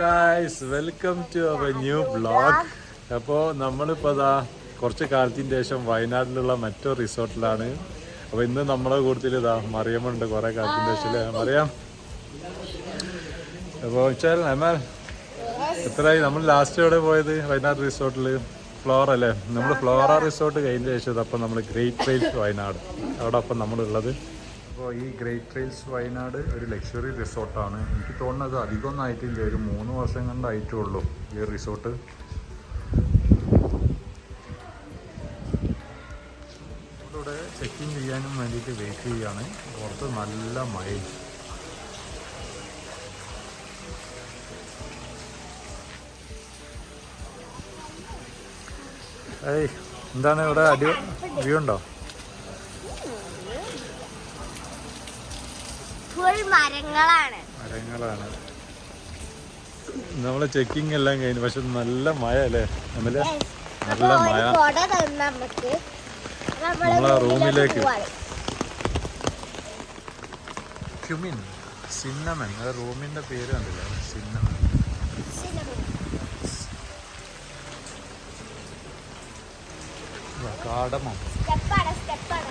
Guys welcome to our new blog അപ്പോൾ നമ്മളിപ്പോൾ അതാ കുറച്ച് കാലത്തിന് ശേഷം വയനാട്ടിലുള്ള മറ്റൊരു റിസോർട്ടിലാണ്. അപ്പോൾ ഇന്ന് നമ്മളെ കൂട്ടത്തിൽ ഇതാ മറിയമുണ്ട് കുറേ കാലത്തിന് ശേഷം മറിയാം. അപ്പോൾ വെച്ചാൽ അമാൽ എത്രയായി? നമ്മൾ ലാസ്റ്റ് എവിടെ പോയത്? വയനാട് റിസോർട്ടിൽ ഫ്ലോർ അല്ലേ? നമ്മൾ ഫ്ലോറ റിസോർട്ട് കഴിഞ്ഞ ശേഷം അപ്പം നമ്മൾ ഗ്രേറ്റ് പ്ലേസ് വയനാട്. അവിടെ അപ്പം നമ്മളുള്ളത്. അപ്പോൾ ഈ ഗ്രേറ്റ് ട്രെയിൽസ് വയനാട് ഒരു ലക്ഷറി റിസോർട്ടാണ് എനിക്ക് തോന്നുന്നത് അധികമൊന്നും ആയിട്ടില്ല ഒരു മൂന്ന് വർഷം കണ്ടായിട്ടേ ഉള്ളൂ ഈ റിസോർട്ട് ഇവിടെ ചെക്ക് ഇൻ ചെയ്യാനും വേണ്ടിയിട്ട് വെയിറ്റ് ചെയ്യുകയാണ് പുറത്ത് നല്ല മഴയും. ഏയ് എന്താണ് ഇവിടെ അടി വ്യൂ ഉണ്ടോ? ഫുൾ മരങ്ങളാണ്. മരങ്ങളാണ്. നമ്മളെ ചെക്കിംഗ് എല്ലാം കഴിഞ്ഞു. പക്ഷെ നല്ല മഴ അല്ലേ നമ്മൾ നല്ല മഴ. നമ്മളെ റൂമിലേക്ക്. ക്യുമിൻ സിന്നമൻ അത് റൂമിന്റെ പേര് കണ്ടില്ല? സിന്നമൻ കാടമോ. സ്റ്റെപ്പാണ് സ്റ്റെപ്പാണ്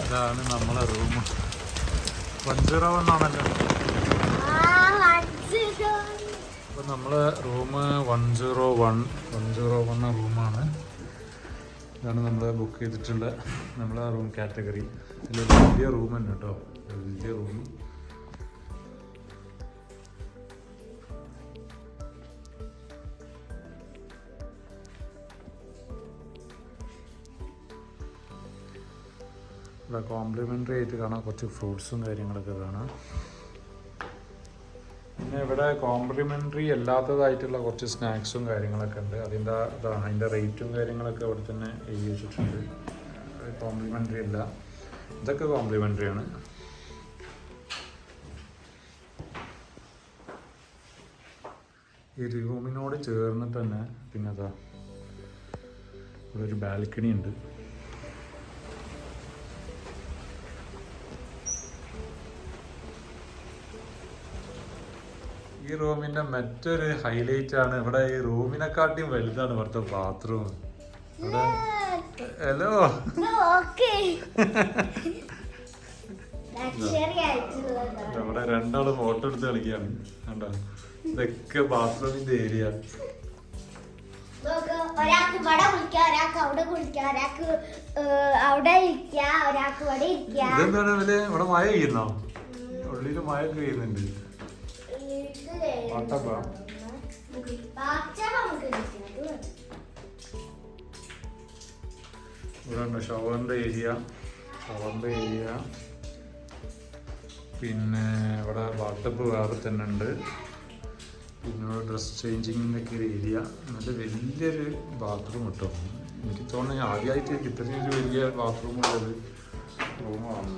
ഇതാണ് നമ്മളെ റൂം വൺ സീറോ വഞ്ചിതം. അപ്പോൾ നമ്മളെ room one zero one one zero one റൂമാണ് ഇതാണ് നമ്മൾ ബുക്ക് ചെയ്തിട്ടുള്ള നമ്മളെ റൂം കാറ്റഗറി വലിയ റൂം തന്നെ കേട്ടോ. വലിയ റൂം ഇവിടെ കോംപ്ലിമെന്ററി ആയിട്ട് കാണാം. കുറച്ച് ഫ്രൂട്ട്സും കാര്യങ്ങളൊക്കെ കാണാം. പിന്നെ ഇവിടെ കോംപ്ലിമെന്ററി അല്ലാത്തതായിട്ടുള്ള കുറച്ച് സ്നാക്സും കാര്യങ്ങളൊക്കെ ഉണ്ട്. അതിന്റെ ഇതാണ് അതിന്റെ റേറ്റും കാര്യങ്ങളൊക്കെ അവിടെ തന്നെ എഴുതി വെച്ചിട്ടുണ്ട്. കോംപ്ലിമെന്ററി അല്ല. ഇതൊക്കെ കോംപ്ലിമെന്ററി ആണ്. ഈ റൂമിനോട് ചേർന്നിട്ട് തന്നെ പിന്നെ അതാ ഇവിടെ ഒരു ബാൽക്കണി ഉണ്ട്. ഈ റൂമിന്റെ മറ്റൊരു ഹൈലൈറ്റ് ആണ്. ഇവിടെ ഈ റൂമിനെക്കാട്ടിയും വലുതാണ് ഇവിടുത്തെ ബാത്റൂം ഇവിടെ ഹലോ. ഇവിടെ രണ്ടാൾ ഫോട്ടോ എടുത്ത് കളിക്കാണ് കണ്ടോ? ഇതൊക്കെ ബാത്റൂമിന്റെ ഏരിയ ഒരാൾക്ക് ഇവിടെ കുളിക്കാം ഒരാൾക്ക് അവിടെ കുളിക്കാം ഒരാൾക്ക് അവിടെ ഇരിക്കാം ഒരാൾക്ക് ഇവിടെ ഇരിക്കാം. ഇതെന്താണ് ഇവിടെ മഴ പെയ്യുന്നോ? ഉള്ളിൽ മഴ പെയ്യുന്നുണ്ട്. വാട്ടപ്പാ. ഇവിടെ ഉണ്ട് ഷവറിന്റെ ഏരിയ. ഷവറിന്റെ ഏരിയ. പിന്നെ ഇവിടെ വാട്ടപ്പ് വേറെ തന്നെ ഉണ്ട്. പിന്നെ ഇവിടെ ഡ്രസ് ചേഞ്ചിങ്ങിന്റെയൊക്കെ ഒരു ഏരിയ. നല്ല വലിയൊരു ബാത്റൂം കിട്ടും എനിക്ക് തോന്നുന്നു ആദ്യമായിട്ട് ഇത്രയും ഒരു വലിയ ബാത്റൂമുള്ളത് റൂമാണ്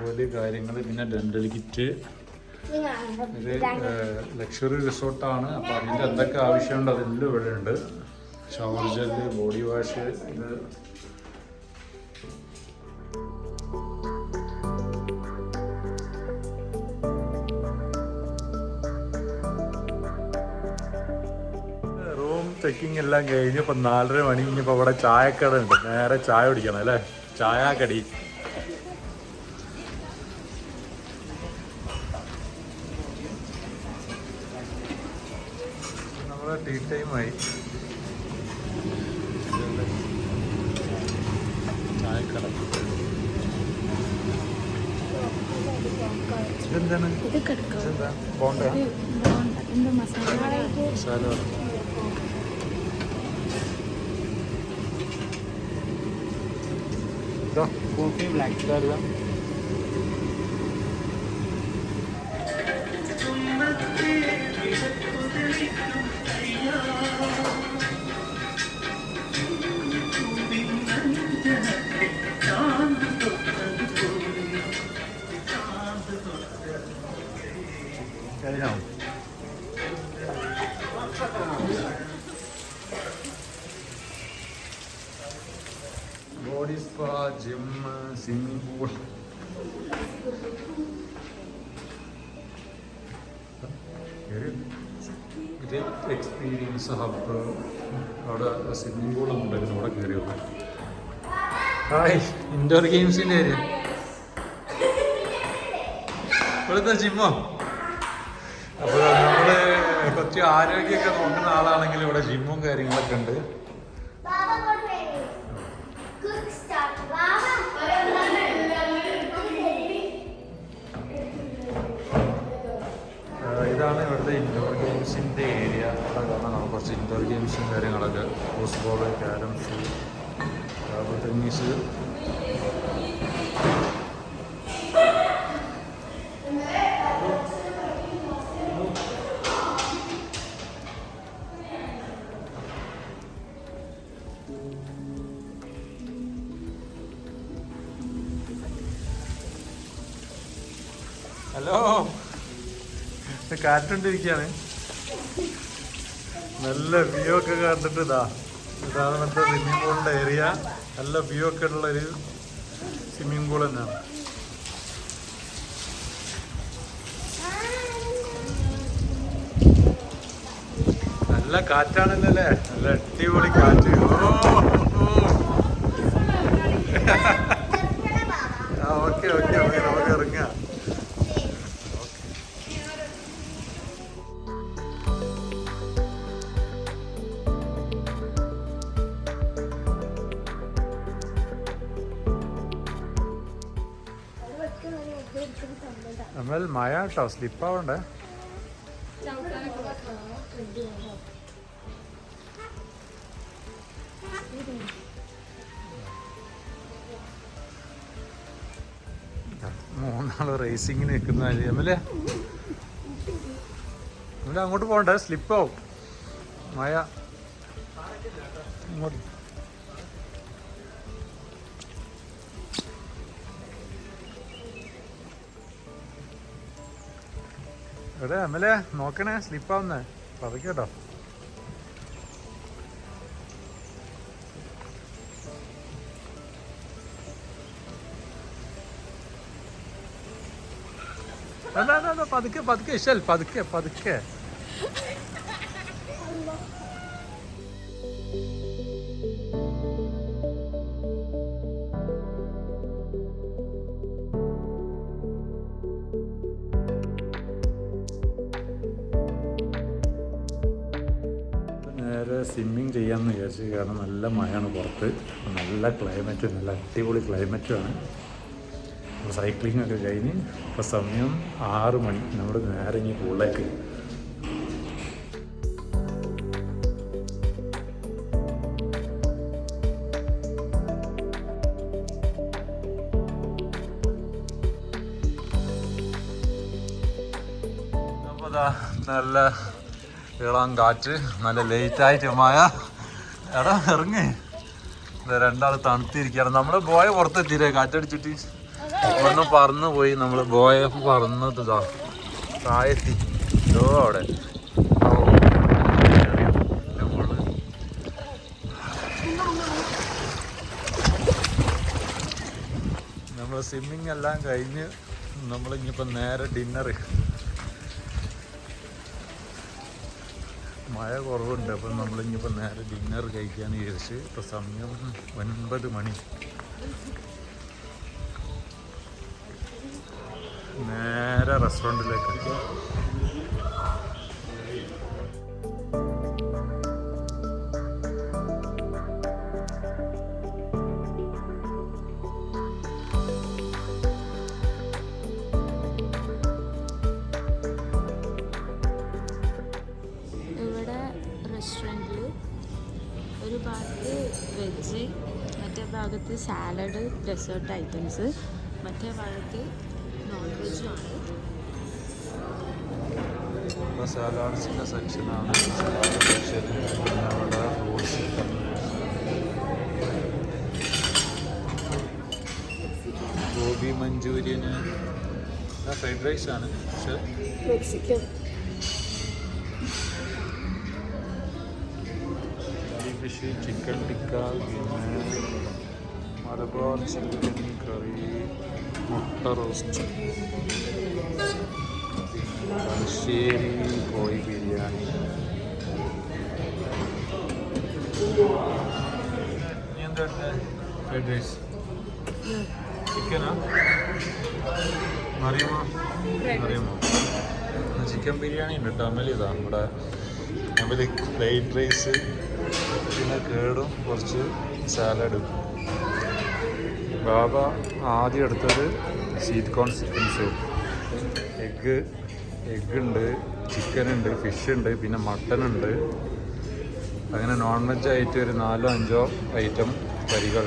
ടവൽ കാര്യങ്ങൾ പിന്നെ ഡെന്റൽ കിറ്റ് ഇത് ലക്ഷറി റിസോർട്ടാണ് അപ്പോൾ അതിന്റെ എന്തൊക്കെ ആവശ്യമുണ്ട് അതെല്ലാം ഇവിടെ ഉണ്ട്. ഷവർ ജെല്ല് ബോഡി വാഷ് ഇത്. റൂം ചെക്കിംഗ് എല്ലാം കഴിഞ്ഞ് ഇപ്പം നാലര മണി ഇനിയിപ്പോൾ ഇവിടെ ചായക്കട ഉണ്ട്. നേരെ ചായ കുടിക്കണം അല്ലേ? ചായക്കടി ടീ ടൈമായി ചായക്കട ഇതെന്താണ് ഇതെന്താ? ബോണ്ട? മസാല. ഇതാ. കോഫി ബ്ലാക്ക് ഇതല്ല No. Body spa, gym, swimming pool. Experience hub അവിടെ സ്വിമ്മിംഗ് പൂളൊന്നും ഉണ്ടായിരുന്നു അവിടെ കയറിയത് ഇൻഡോർ ഗെയിംസിന്റെ ഏരിയ ഇവിടുത്തെ ജിമ്മോ അപ്പോൾ നമ്മൾ കുറച്ച് ആരോഗ്യമൊക്കെ നോക്കുന്ന ആളാണെങ്കിൽ ഇവിടെ ജിമ്മും കാര്യങ്ങളൊക്കെ ഉണ്ട്. ഇതാണ് ഇവിടുത്തെ ഇൻഡോർ ഗെയിംസിന്റെ ഏരിയ അവിടെ കാണാൻ നമുക്ക് കുറച്ച് ഇൻഡോർ ഗെയിംസും കാര്യങ്ങളൊക്കെ. Football carroms table tennis hello. കാറ്റുണ്ടിരിക്കാണ് നല്ല വ്യൂ ഒക്കെ കണ്ടിട്ട് ഇതാ. ഇതാണ് നമ്മുടെ സ്വിമ്മിംഗ് പൂളിന്റെ ഏരിയ നല്ല വ്യൂ ഒക്കെ ഉള്ള ഒരു സ്വിമ്മിംഗ് പൂൾ തന്നെയാണ്. നല്ല കാറ്റാണല്ലോ അല്ലേ നല്ല അടിപൊളി കാറ്റ്. ഓ, ഓക്കെ ഓക്കെ ഓക്കെ. നമുക്ക് ഇറങ്ങാം. നമ്മൾ മഴ കേട്ടോ. സ്ലിപ്പാവണ്ടേ? മൂന്നാൾ റേസിങ്ങിന് നിൽക്കുന്ന അല്ലേ? ഇവിടെ അങ്ങോട്ട് പോകണ്ടേ സ്ലിപ്പാവും മഴ. ഇങ്ങോട്ട്. എവിടെ? എമ്മലെ നോക്കണേ സ്ലിപ്പാവുന്നേ പതുക്കേട്ടോ പതുക്കെ പതുക്കെ ഇഷൽ പതുക്കെ പതുക്കെ. നേരെ സ്വിമ്മിങ് ചെയ്യാമെന്ന് വിചാരിച്ചു കാരണം നല്ല മഴയാണ് പുറത്ത്. നല്ല ക്ലൈമറ്റ് നല്ല അടിപൊളി ക്ലൈമറ്റുമാണ് സൈക്ലിംഗ് ഒക്കെ കഴിഞ്ഞ് ഇപ്പോൾ സമയം ആറ് മണി. നമ്മൾ നേരെ ഇനി പൂളിലേക്ക് അപ്പോൾ നല്ല ഇളം കാറ്റ് നല്ല ലേറ്റായിട്ട് മഴ. എടാ ഇറങ്ങി. രണ്ടാൾ തണുത്തിരിക്കുകയാണ്. നമ്മൾ പോയ പുറത്തെത്തിയില്ലേ? കാറ്റടിച്ചിട്ട്. ഇവിടുന്ന് പറന്ന് പോയി നമ്മൾ ബോയ പറന്നത് ഇതാ. താഴെത്തി. ഇതോ അവിടെ. നമ്മൾ സ്വിമ്മിങ് എല്ലാം കഴിഞ്ഞ് നമ്മൾ ഇനിയിപ്പോൾ നേരെ ഡിന്നർ മഴ കുറവുണ്ട് അപ്പം നമ്മൾ ഇനിയിപ്പോൾ നേരെ ഡിന്നർ കഴിക്കാൻ വിചാരിച്ച് ഇപ്പോൾ സമയം ഒൻപത് മണി. നേരെ റെസ്റ്റോറന്റിലേക്ക് ഒരു ഭാഗത്ത് വെജ് മറ്റേ ഭാഗത്ത് സാലഡ് ഡെസേർട്ട് ഐറ്റംസ് മറ്റേ ഭാഗത്ത് ഇപ്പോൾ സാലാഡ്സിന്റെ സെക്ഷനാണ് സാലഡ് സെക്ഷൻ പിന്നെ അവിടെ fruits gobi Manchurian fried rice ആണ്. പക്ഷേ മെക്സിക്കൻ. ഫിഷ് ചിക്കൻ ടിക്ക പിന്നെ മലബാർ ചിക്കൻ കറി മുട്ട റോസ്റ്റ്. തലശ്ശേരി കോഴി ബിരിയാണി. ഫ്രൈഡ് റൈസ് ചിക്കനാ അറിയുമോ അറിയുമോ ചിക്കൻ ബിരിയാണി ഉണ്ട് കേട്ടോ. അമലി ഇതാ നമ്മുടെ അമലി ഫ്രൈഡ് റൈസ് പിന്നെ കേടും കുറച്ച് സാലഡും ബാബ ആദ്യം എടുത്തത് sweet corn chicken soup egg egg ഉണ്ട് ചിക്കൻ ഉണ്ട് ഫിഷ് ഉണ്ട് പിന്നെ മട്ടൺ ഉണ്ട്. അങ്ങനെ നോൺ വെജ് ആയിട്ട് ഒരു നാലോ അഞ്ചോ ഐറ്റം കറികൾ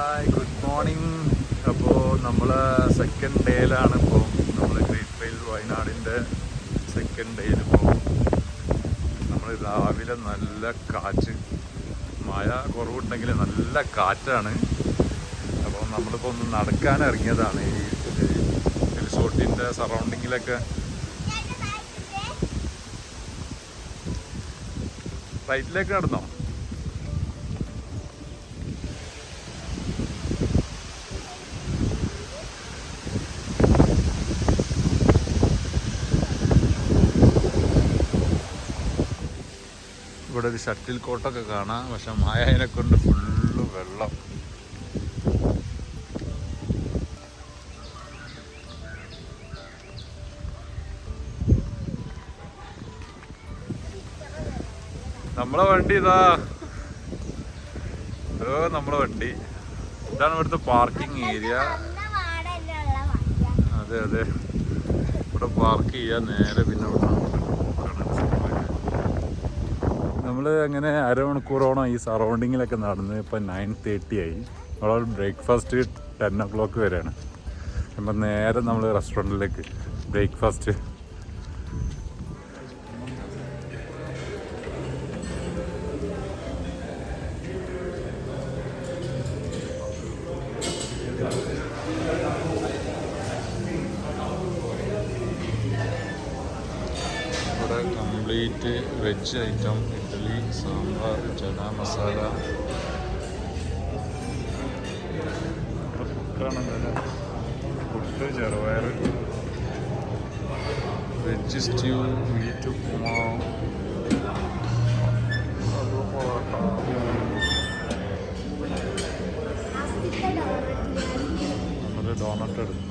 ഹായ് ഗുഡ് മോർണിംഗ് അപ്പോൾ നമ്മൾ സെക്കൻഡ് ഡേയിലാണ് ഇപ്പോൾ നമ്മൾ ഗ്രേറ്റ് വെയിൽ വയനാടിന്റെ സെക്കൻഡ് ഡേയിൽ ഇപ്പോൾ നമ്മൾ രാവിലെ നല്ല കാറ്റ് മഴ കുറവുണ്ടെങ്കിൽ നല്ല കാറ്റാണ്. അപ്പോൾ നമ്മളിപ്പോൾ ഒന്ന് നടക്കാൻ ഇറങ്ങിയതാണ് ഈ റിസോർട്ടിന്റെ സറൗണ്ടിങ്ങിലൊക്കെ. റൈറ്റിലേക്ക് നടന്നോ? ഇവിടെ ഒരു ഷട്ടിൽ കോട്ടൊക്കെ കാണാം. പക്ഷെ മായനെ കൊണ്ട് ഫുള്ള് വെള്ളം. നമ്മളെ വണ്ടി ഇതാ. ഓ നമ്മളെ വണ്ടി. ഇതാണ് ഇവിടുത്തെ പാർക്കിംഗ് ഏരിയ. അതെ അതെ. ഇവിടെ പാർക്ക് ചെയ്യാൻ നേരെ പിന്നെ അങ്ങനെ അരമണിക്കൂറോളം ഈ സറൗണ്ടിങ്ങിലൊക്കെ നടന്ന് ഇപ്പം നയൻ തേർട്ടി ആയി. നമ്മൾ ബ്രേക്ക്ഫാസ്റ്റ് ടെൻ ഒ ക്ലോക്ക് വരെയാണ്. അപ്പം നേരെ നമ്മൾ റെസ്റ്റോറന്റിലേക്ക് breakfast complete veg item sambar chana masala. Puttu ചെറുപയർ വെജ് സ്റ്റ്യൂ മീറ്റ് ഉപ്പുമാവ്. നമ്മുടെ ഡോണട്ട് ആഫ്രിക്ക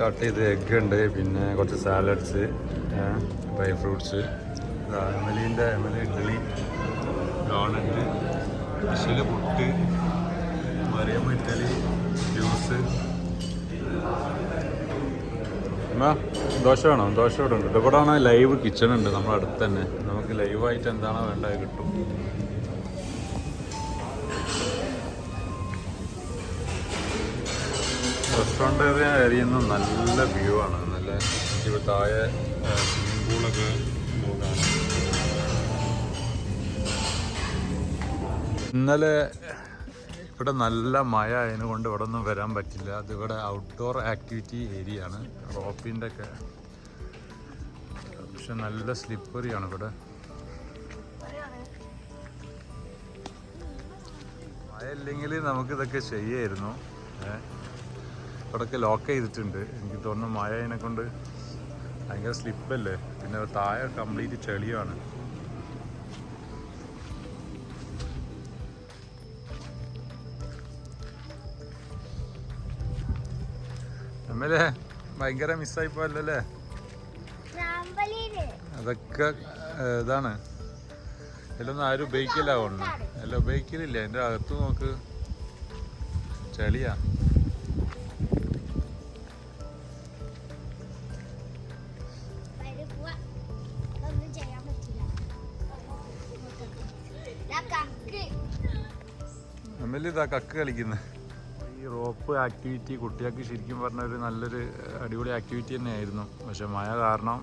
സ്റ്റാർട്ട് ചെയ്ത് എഗ് ഉണ്ട് പിന്നെ കുറച്ച് സാലഡ്സ് ഡ്രൈ ഫ്രൂട്ട്സ് എമലീന്റെ എമലി ഇഡ്ഡലി ഡോണറ്റ് ഫിഷിൽ പുട്ട് മറിയമ്മ ഇഡ്ഡലി ജ്യൂസ് ദോശ വേണോ? ദോശ ഇവിടെ ഉണ്ട്. ഇവിടെ ലൈവ് കിച്ചൺ ഉണ്ട് നമ്മുടെ അടുത്ത് തന്നെ. നമുക്ക് ലൈവായിട്ട് എന്താണോ വേണ്ടത് കിട്ടും. റെസ്റ്റോറന്റ് ഏരിയ നല്ല വ്യൂ ആണ്. നല്ല ഇവിടെ താഴെ സ്വിമ്മിംഗ് പൂളൊക്കെ ഇന്നലെ ഇവിടെ നല്ല മഴ ആയതിനെ കൊണ്ട് ഇവിടെ ഒന്നും വരാൻ പറ്റില്ല. അത് ഇവിടെ ഔട്ട്ഡോർ ആക്ടിവിറ്റി ഏരിയ ആണ്. റോപ്പിന്റെ ഒക്കെ പക്ഷെ നല്ല സ്ലിപ്പറിയാണ് ഇവിടെ. മഴ ഇല്ലെങ്കിൽ നമുക്കിതൊക്കെ ചെയ്യായിരുന്നു. ഏഹ് ഇവിടെയൊക്കെ ലോക്ക് ചെയ്തിട്ടുണ്ട്. എനിക്ക് തോന്നുന്നു മഴ അതിനെ കൊണ്ട് ഭയങ്കര സ്ലിപ്പല്ലേ പിന്നെ താഴെ കംപ്ലീറ്റ് ചെളിയാണ്. അമ്മലേ ഭയങ്കര മിസ്സായി പോയല്ലേ. അതൊക്കെ ഇതാണ്. ഇതിലൊന്നും ആരും ഉപയോഗിക്കില്ല ഒന്ന് എല്ലാം ഉപയോഗിക്കലില്ല. എന്റെ അകത്ത് നോക്ക്. ചെളിയാ. എം കക്ക് കളിക്കുന്നത് ഈ റോപ്പ് ആക്ടിവിറ്റി കുട്ടികൾക്ക് ശരിക്കും പറഞ്ഞ ഒരു നല്ലൊരു അടിപൊളി ആക്ടിവിറ്റി തന്നെയായിരുന്നു. പക്ഷെ മഴ കാരണം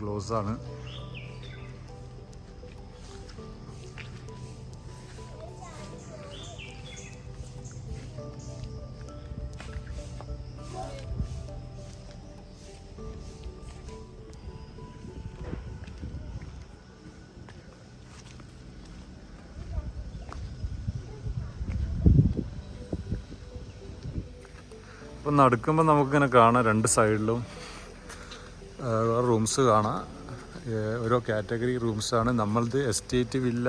ക്ലോസ് ഇപ്പം നടക്കുമ്പോൾ നമുക്കിങ്ങനെ കാണാം രണ്ട് സൈഡിലും റൂംസ് കാണാം. ഓരോ കാറ്റഗറി റൂംസാണ്. നമ്മളത് എസ്റ്റേറ്റ് വില്ല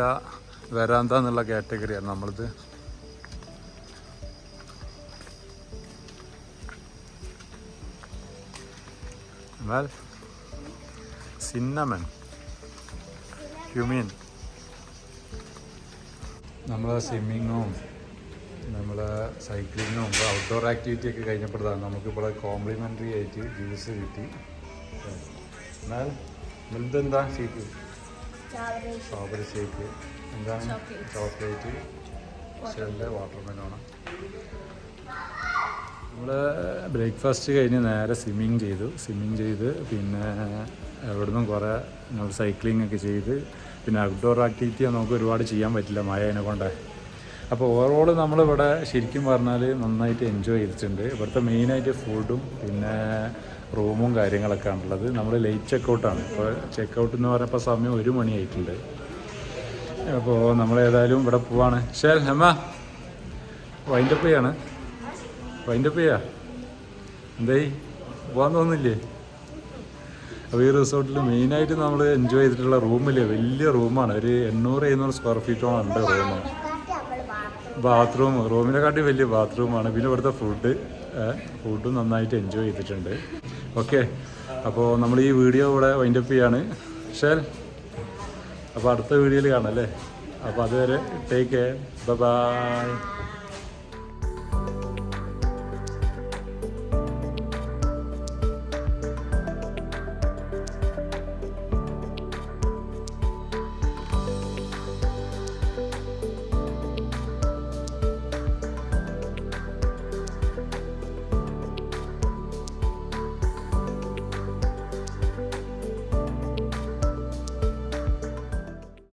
വരാന്ത എന്നുള്ള കാറ്റഗറിയാണ് നമ്മളത് എന്നാൽ സിന്നമൻ ക്യുമീൻ നമ്മൾ സ്വിമ്മിങ്ങും നമ്മൾ സൈക്ലിങ്ങും ഔട്ട്ഡോർ ആക്ടിവിറ്റി ഒക്കെ കഴിഞ്ഞപ്പോഴാണ് നമുക്കിപ്പോൾ കോംപ്ലിമെന്ററി ആയിട്ട് ജ്യൂസ് കിട്ടി. എന്നാൽ വലുതെന്താ ഷേക്ക് സ്ട്രോബെറി ഷേക്ക് എന്താണ്? ചോക്ലേറ്റ് ഷെല്ല് വാട്ടർ മെലോണ് നമ്മൾ ബ്രേക്ക്ഫാസ്റ്റ് കഴിഞ്ഞ് നേരെ സ്വിമ്മിങ് ചെയ്തു. സ്വിമ്മിങ് ചെയ്ത് പിന്നെ എവിടുന്നും കുറേ നമ്മൾ സൈക്ലിംഗ് ഒക്കെ ചെയ്ത്. പിന്നെ ഔട്ട്ഡോർ ആക്ടിവിറ്റി നമുക്ക് ഒരുപാട് ചെയ്യാൻ പറ്റില്ല മഴ കൊണ്ട്. അപ്പോൾ ഓവറോൾ നമ്മളിവിടെ ശരിക്കും പറഞ്ഞാൽ നന്നായിട്ട് എൻജോയ് ചെയ്തിട്ടുണ്ട്. ഇവിടുത്തെ മെയിനായിട്ട് ഫുഡും പിന്നെ റൂമും കാര്യങ്ങളൊക്കെ ആണുള്ളത് നമ്മൾ ലേറ്റ് ചെക്കൗട്ടാണ് ഇപ്പോൾ ചെക്കൗട്ട് എന്ന് പറഞ്ഞപ്പോൾ സമയം ഒരു മണിയായിട്ടുണ്ട്. അപ്പോൾ നമ്മൾ ഏതായാലും ഇവിടെ പോവാണ്. ശരി ഹെമ്മ വൈൻഡപ്പ് ചെയ്യാണ്. വൈൻഡപ്പ് ചെയ്യാ? എന്തായി? പോകാൻ തോന്നില്ലേ? അപ്പോൾ ഈ റിസോർട്ടിൽ മെയിനായിട്ട് നമ്മൾ എൻജോയ് ചെയ്തിട്ടുള്ള റൂമില്ലേ വലിയ റൂമാണ് ഒരു എണ്ണൂറ് എഴുന്നൂറ് സ്ക്വയർ ഫീറ്റോളം ഉണ്ട് റൂം ബാത്റൂം റൂമിനെക്കാട്ടി വലിയ ബാത്റൂമാണ്. പിന്നെ ഇവിടുത്തെ ഫുഡ് ഫുഡും നന്നായിട്ട് എൻജോയ് ചെയ്തിട്ടുണ്ട്. ഓക്കെ അപ്പോൾ നമ്മൾ ഈ വീഡിയോ ഇവിടെ വൈൻഡപ്പ് ചെയ്യാണ്. ശരി അപ്പോൾ അടുത്ത വീഡിയോയിൽ കാണാം അല്ലേ? അപ്പോൾ അതുവരെ ടേക്ക് കെയർ ബൈ